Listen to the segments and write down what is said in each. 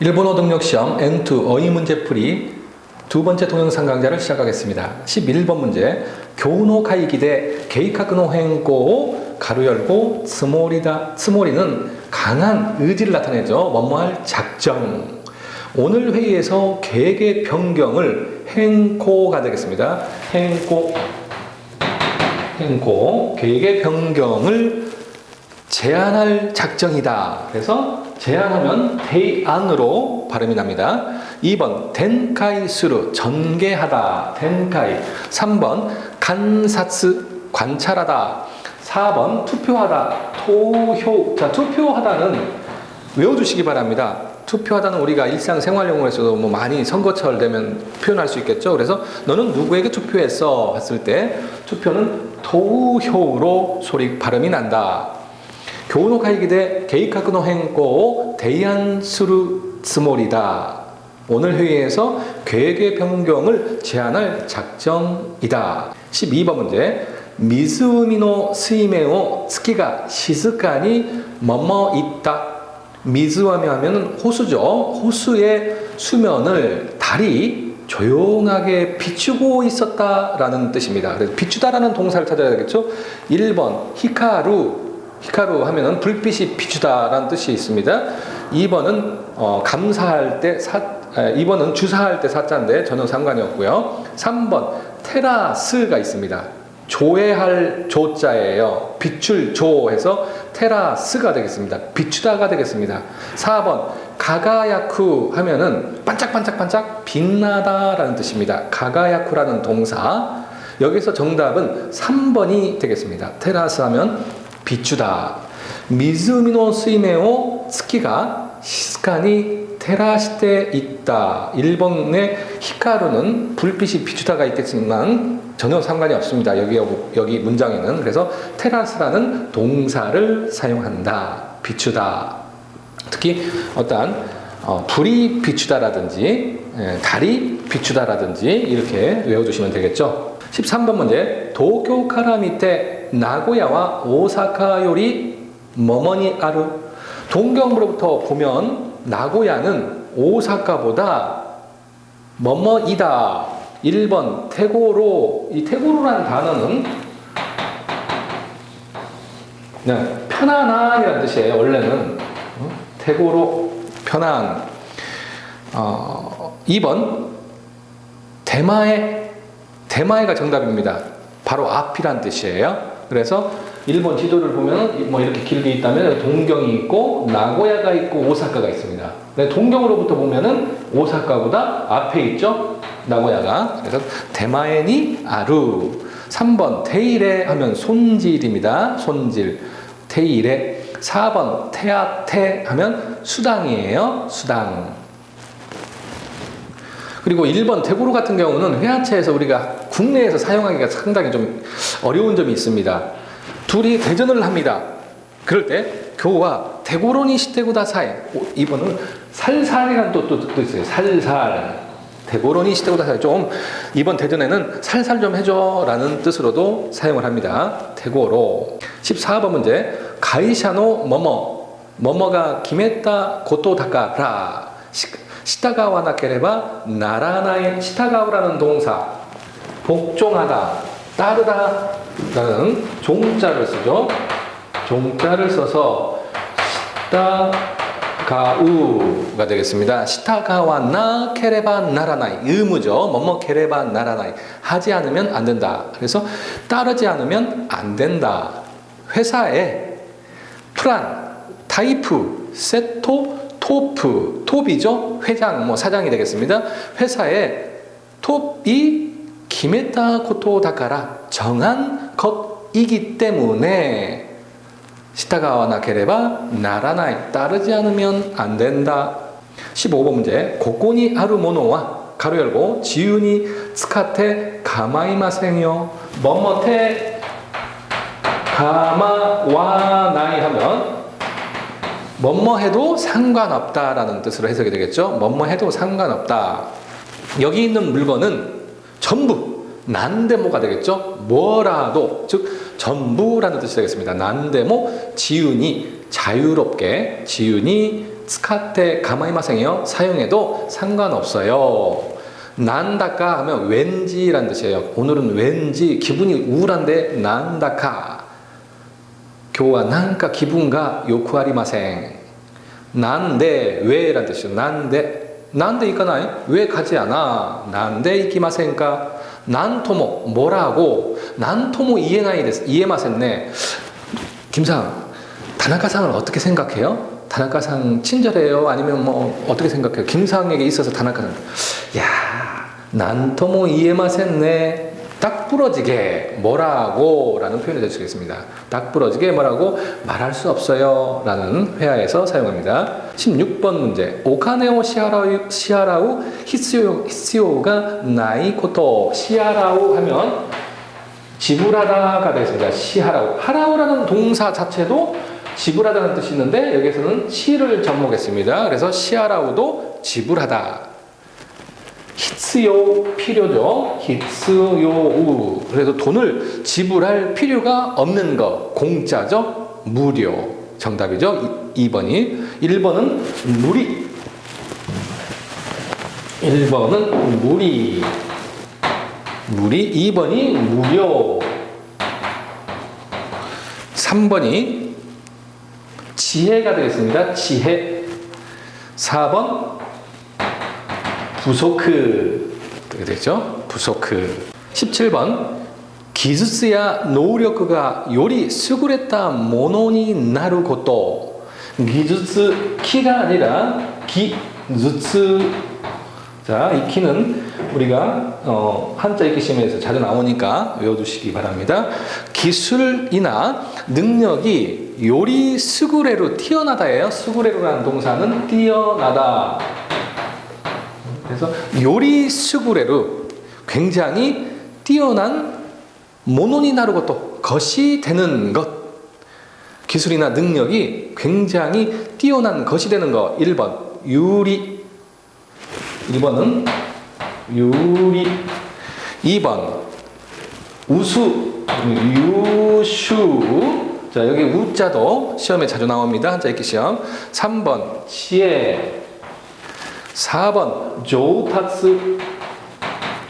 일본어 능력 시험 N2 어휘 문제 풀이 두 번째 동영상 강좌를 시작하겠습니다. 11번 문제 교노 카이기대 게이카크노 행고 가로 열고 스모리다 스모리는 강한 의지를 나타내죠. 뭐뭐할 작정. 오늘 회의에서 계획의 변경을 행코가 되겠습니다. 행코 행코 계획의 변경을 제안할 작정이다. 그래서 제안하면 대안으로 발음이 납니다. 2번 덴카이스루 전개하다. 덴카이. 3번 간사스 관찰하다. 4번 투표하다. 토효. 자, 투표하다는 외워두시기 바랍니다. 투표하다는 우리가 일상생활용어에서도 뭐 많이 선거철 되면 표현할 수 있겠죠. 그래서 너는 누구에게 투표했어? 했을 때 투표는 토효로 소리 발음이 난다. 교노会議で 계획하고 행고 대안 수루 스몰이다. 오늘 회의에서 계획의 변경을 제안할 작정이다. 12번 문제. 미즈우미노 스이메오 스키가 시즈카니 머머 있다. 미즈와미 하면 호수죠. 호수의 수면을 달이 조용하게 비추고 있었다라는 뜻입니다. 그래서 비추다라는 동사를 찾아야 되겠죠. 1번 히카루 히카루 하면은 불빛이 비추다라는 뜻이 있습니다. 2번은 어, 감사할 때 사, 에, 2번은 주사할 때 사자인데 전혀 상관이 없고요. 3번 테라스가 있습니다. 조회할 조자예요. 비출 조해서 테라스가 되겠습니다. 비추다가 되겠습니다. 4번 가가야쿠 하면은 반짝반짝반짝 빛나다라는 뜻입니다. 가가야쿠라는 동사. 여기서 정답은 3번이 되겠습니다. 테라스 하면 비추다. 스키가 시스카니 테라시테 있다. 1번의 히카루는 불빛이 비추다가 있겠지만 전혀 상관이 없습니다. 여기 여기 문장에는 그래서 테라스라는 동사를 사용한다. 비추다. 특히 어떠한 어, 불이 비추다라든지 예, 달이 비추다라든지 이렇게 외워두시면 되겠죠. 13번 문제 도쿄 카라 밑에 나고야와 오사카 요리 머머니 아루 동경으로부터 보면 나고야는 오사카보다 뭐뭐이다. 1번 태고로 이 태고로라는 단어는 네, 편안한이라는 뜻이에요. 원래는 어? 태고로 편안. 어, 2번 대마의 대마이가 정답입니다. 바로 앞이란 뜻이에요. 그래서 일본 지도를 보면 뭐 이렇게 길게 있다면 동경이 있고 나고야가 있고 오사카가 있습니다. 네, 동경으로부터 보면은 오사카보다 앞에 있죠. 나고야가. 그래서 대마에니 아루. 3번 테이레 하면 손질입니다. 손질. 테이레. 4번 테아테 하면 수당이에요. 수당. 그리고 1번 태고로 같은 경우는 회화체에서 우리가 국내에서 사용하기가 상당히 좀 어려운 점이 있습니다. 둘이 대전을 합니다. 그럴 때 교우와 대고로니 시테고다 사이 2번은 살살이라는 또 뜻도 있어요. 살살. 대고로니 시테고다 사이 좀 이번 대전에는 살살 좀 해줘 라는 뜻으로도 사용을 합니다. 대고로 14번 문제 가이샤노 뭐뭐 뭐뭐가 김했다 고토 다카라 시타가와 나케레바 나라나의 시타가우라는 동사. 복종하다 따르다 라는 종자를 쓰죠. 종자를 써서 시타가우가 되겠습니다. 시타가와 나 케레바 나라나이. 의무죠. 뭐뭐 케레바 나라나이. 하지 않으면 안 된다. 그래서 따르지 않으면 안 된다. 회사에 프란 타이프 세토 토프, 톱이죠. 회장, 뭐 사장이 되겠습니다. 회사에 톱이 기메타 코토 다카라 정한 것이기 때문에 시타가와나 게레바 나라나이 따르지 않으면 안 된다. 15번 문제. 고코니 아루 모노와 가로 열고 지윤이 스카테 가마이 마생요 뭐뭐테 가마와나이 하면 뭐뭐 해도 상관없다라는 뜻으로 해석이 되겠죠. 뭐뭐 해도 상관없다. 여기 있는 물건은 전부 난데모가 되겠죠. 뭐라도 즉 전부라는 뜻이 되겠습니다. 난데모 지윤이 자유롭게 지윤이 스카테 가마이마생이요. 사용해도 상관없어요. 난다까 하면 왠지란 뜻이에요. 오늘은 왠지 기분이 우울한데 난다까. 난까 기분가 요쿠아리마생. 난데 왜란 뜻이죠. 난데 난데 있거나요? 왜 가지 않아? 난데 이기마생까? 난토모 뭐라고? 난토모 이해나이 데스 이해마센네. 김상 다나카상을 어떻게 생각해요? 다나카상 친절해요? 아니면 뭐 어떻게 생각해요? 김상에게 있어서 다나카상 야 난토모 이해마센네 딱 부러지게 뭐라고 라는 표현을 대주겠습니다. 딱 부러지게 뭐라고 말할 수 없어요 라는 회화에서 사용합니다. 16번 문제 오카네오 시하라우, 시하라우 히스요, 히스요가 나이 코토 시하라우 하면 지불하다가 되겠습니다. 시하라우 하라우라는 동사 자체도 지불하다는 뜻이 있는데 여기서는 시를 접목했습니다. 그래서 시하라우도 지불하다 히츠요 필요죠. 히츠요우. 그래서 돈을 지불할 필요가 없는 거. 공짜죠. 무료. 정답이죠. 2번이. 1번은 무리. 1번은 무리. 무리. 2번이 무료. 3번이 지혜가 되겠습니다. 지혜. 4번 부소크 그게 되죠. 부소크. 17번 기즈스야 노력가 요리 수구레타 모노니 나루 것도 기즈스 키가 아니라 기즈스 자, 이 키는 우리가 어, 한자 읽기 시험에서 자주 나오니까 외워두시기 바랍니다. 기술이나 능력이 요리 스구레로 뛰어나다예요. 스구레로라는 동사는 뛰어나다. 그래서 요리 스구레로 굉장히 뛰어난 모노니 것도 것이 되는 것. 기술이나 능력이 굉장히 뛰어난 것이 되는 것 1번 유리. 1번은 유리. 2번 우수. 유슈. 자 여기 우자도 시험에 자주 나옵니다. 한자 읽기 시험. 3번 지혜 4번 조타츠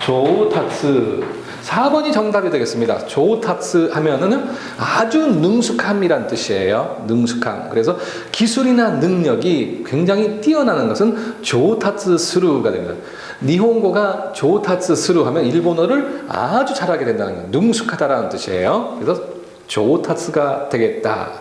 조타츠 4번이 정답이 되겠습니다. 조타츠 하면은 아주 능숙함이란 뜻이에요. 능숙함. 그래서 기술이나 능력이 굉장히 뛰어나는 것은 조타츠 스루가 됩니다. 니혼고가 조타츠 스루 하면 일본어를 아주 잘하게 된다는 거예요. 능숙하다라는 뜻이에요. 그래서 조타츠가 되겠다.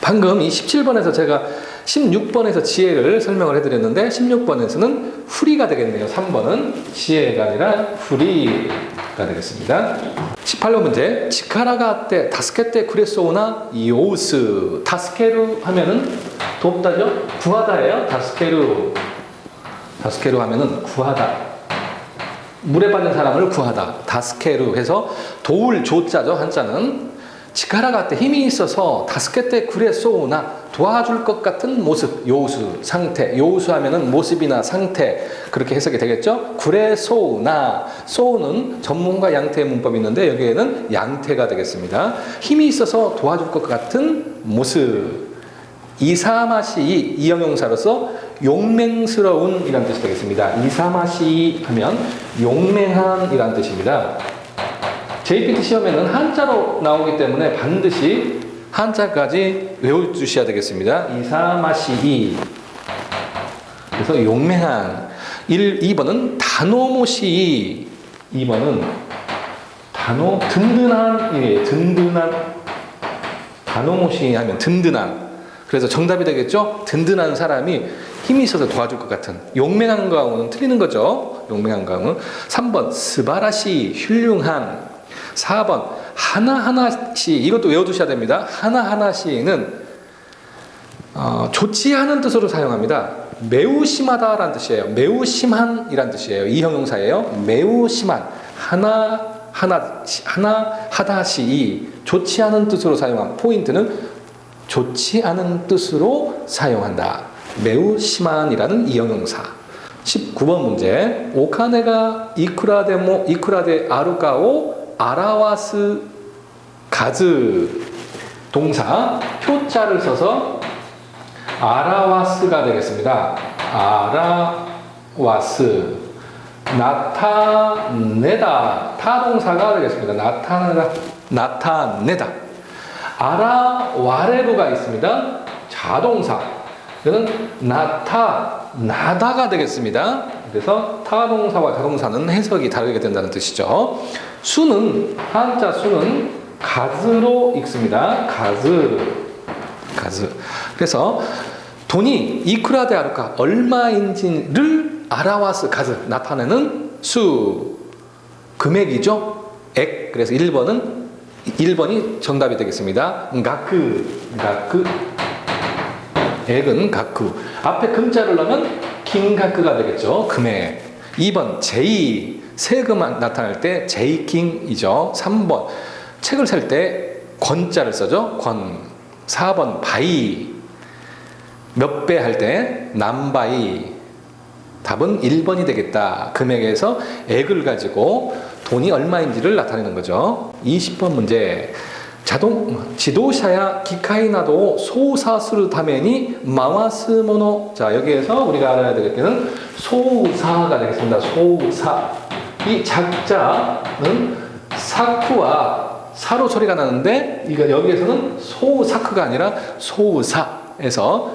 방금 이 17번에서 제가 16번에서 지혜를 설명을 해드렸는데 16번에서는 후리가 되겠네요. 3번은 지혜가 아니라 후리가 되겠습니다. 18번 문제 치카라가 때 다스케 때 그레소나 요스 다스케루 하면은 돕다죠? 구하다예요. 다스케루 다스케루 하면은 구하다. 물에 빠진 사람을 구하다. 다스케루 해서 도울 조자죠. 한자는 치카라가 때 힘이 있어서 다스케 때 그레소나 도와줄 것 같은 모습, 요수, 상태. 요수 하면은 모습이나 상태. 그렇게 해석이 되겠죠? 그레소나. 소는 전문가 양태의 문법이 있는데 여기에는 양태가 되겠습니다. 힘이 있어서 도와줄 것 같은 모습. 이사마시 이형용사로서 용맹스러운 이란 뜻이 되겠습니다. 이사마시 하면 용맹한 이란 뜻입니다. JPT 시험에는 한자로 나오기 때문에 반드시 한자까지 외워주셔야 되겠습니다. 이사마시이. 그래서 용맹한. 1, 2번은 단호모시. 2번은 단호, 든든한, 예, 든든한. 단호모시 하면 든든한. 그래서 정답이 되겠죠? 든든한 사람이 힘이 있어서 도와줄 것 같은. 용맹한 거하고는 틀리는 거죠. 용맹한 거하고는. 3번, 스바라시, 훌륭한. 4번 하나하나씩 이것도 외워두셔야 됩니다. 하나하나씩은 어, 좋지 않은 뜻으로 사용합니다. 매우 심하다라는 뜻이에요. 매우 심한이란 뜻이에요. 이 형용사예요. 매우 심한 하나 하나 하나 하다시 좋지 않은 뜻으로 사용한 포인트는 좋지 않은 뜻으로 사용한다. 매우 심한이라는 이 형용사. 19번 문제. 오카네가 이쿠라데모 이쿠라데 아루카오 아라와스 가즈 동사 표자를 써서 아라와스가 되겠습니다. 아라와스. 나타내다. 타동사가 되겠습니다. 나타내다. 나타내다. 아라와레로가 있습니다. 자동사. 이거는 나타나다가 되겠습니다. 그래서 타동사와 자동사는 해석이 다르게 된다는 뜻이죠. 수는 한자 수는 가즈로 읽습니다. 가즈. 가즈. 그래서 돈이 이쿠라 데 아르까 얼마인지를 알아와스 가즈 나타내는 수 금액이죠. 액. 그래서 1번은 1번이 정답이 되겠습니다. 가크. 가크. 액은 가크. 앞에 금자를 넣으면 킹가크가 되겠죠. 금액. 2번 제이. 세금 나타낼 때 제이킹이죠. 3번 책을 살 때 권자를 써죠. 권. 4번 바이. 몇 배 할 때 남바이. 답은 1번이 되겠다. 금액에서 액을 가지고 돈이 얼마인지를 나타내는 거죠. 20번 문제. 자동 지도샤야 기카이나도 소사스르 타면이 마와스모노. 자 여기에서 우리가 알아야 될 게는 소사가 되겠습니다. 소사. 이 작자는 사쿠와 사로 소리가 나는데 이거 여기에서는 소사크가 아니라 소사에서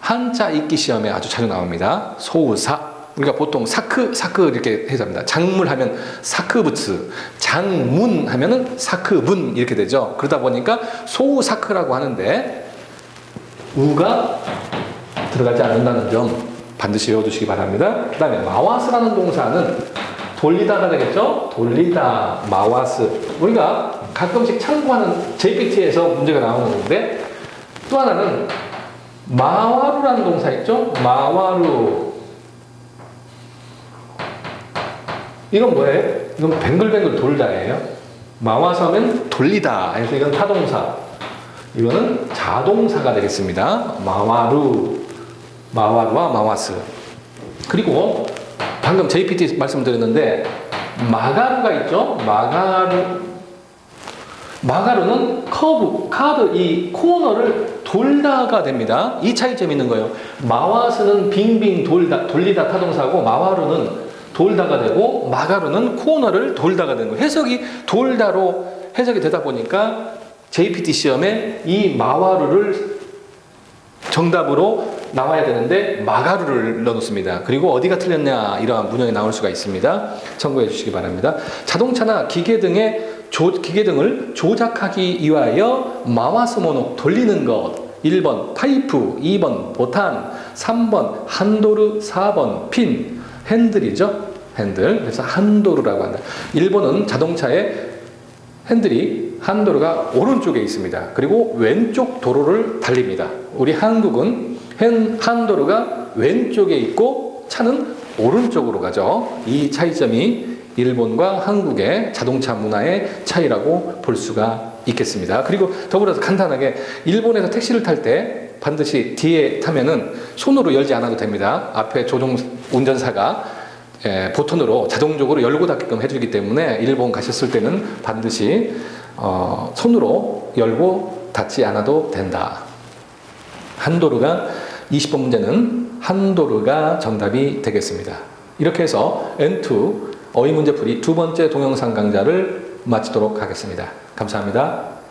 한자 읽기 시험에 아주 자주 나옵니다. 소사 우리가 보통 사크 사크 이렇게 해석합니다. 작물 하면 사크부츠, 장문 하면은 사크분 이렇게 되죠. 그러다 보니까 소우 사크라고 하는데 우가 들어가지 않는다는 점 반드시 외워두시기 바랍니다. 그 다음에 마와스라는 동사는 돌리다가 되겠죠. 돌리다 마와스 우리가 가끔씩 참고하는 JPT에서 문제가 나오는 건데 또 하나는 마와루라는 동사 있죠. 마와루 이건 뭐예요? 이건 뱅글뱅글 돌다예요. 마와서면 돌리다. 그래서 이건 타동사. 이거는 자동사가 되겠습니다. 마와루, 마와루와 마와스. 그리고 방금 JPT 말씀드렸는데 마가루가 있죠. 마가루. 마가루는 커브, 카드 이 코너를 돌다가 됩니다. 이 차이점이 있는 거예요. 마와스는 빙빙 돌다, 돌리다 타동사고 마와루는 돌다가 되고 마가루는 코너를 돌다가 되는 거예요. 해석이 돌다로 해석이 되다 보니까 JPT 시험에 이 마와루를 정답으로 나와야 되는데 마가루를 넣어놓습니다. 그리고 어디가 틀렸냐 이러한 문형이 나올 수가 있습니다. 참고해 주시기 바랍니다. 자동차나 기계 등의 조, 기계 등을 조작하기 위하여 마와스모노 돌리는 것 1번 타이프, 2번 보탄, 3번 한도르, 4번 핀 핸들이죠. 핸들. 그래서 한도르라고 한다. 일본은 자동차의 핸들이 한도로가 오른쪽에 있습니다. 그리고 왼쪽 도로를 달립니다. 우리 한국은 한도로가 왼쪽에 있고 차는 오른쪽으로 가죠. 이 차이점이 일본과 한국의 자동차 문화의 차이라고 볼 수가 있겠습니다. 그리고 더불어서 간단하게 일본에서 택시를 탈때 반드시 뒤에 타면은 손으로 열지 않아도 됩니다. 앞에 조종 운전사가 예, 보턴으로 자동적으로 열고 닫게끔 해주기 때문에 일본 가셨을 때는 반드시 어, 손으로 열고 닫지 않아도 된다. 한도르가 20번 문제는 한도르가 정답이 되겠습니다. 이렇게 해서 N2 어휘 문제풀이 두 번째 동영상 강좌를 마치도록 하겠습니다. 감사합니다.